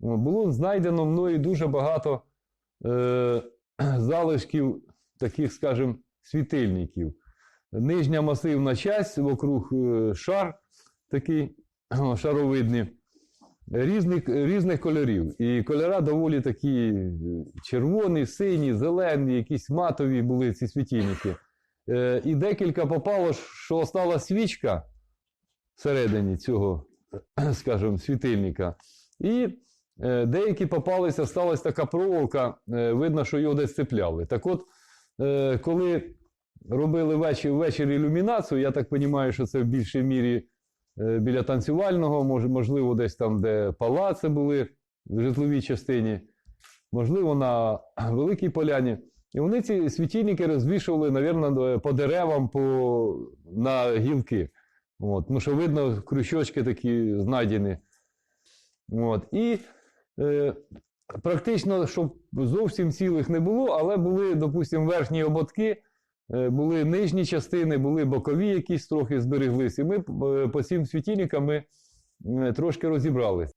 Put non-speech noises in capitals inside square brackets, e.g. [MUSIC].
Було знайдено мною дуже багато е, [CLEARS THROAT] залишків таких, скажімо, світильників. Нижня масивна часть, вокруг е, шар такий [CLEARS THROAT] шаровидний, різних, різних кольорів. І кольора доволі такі е, червоні, сині, зелені, якісь матові були ці світильники. Е, і декілька попало, що остала свічка всередині цього, [CLEARS THROAT] скажімо, світильника. І деякі попалися, сталася така проволока, е, видно, що його десь цепляли. Так от, е, коли робили ввечері, ввечері ілюмінацію, я так розумію, що це в більшій мірі е, біля танцювального, можливо, десь там, де палаци були в житловій частині, можливо, на [CLEARS THROAT] Великій Поляні. І вони ці світильники розвішували, мабуть, по деревам, по, на гілки. От, тому що видно, крючочки такі знайдені. От, і е, практично, щоб зовсім цілих не було, але були, допустимо, верхні ободки, е, були нижні частини, були бокові якісь трохи збереглися. І ми е, по цим світильникам ми е, трошки розібралися.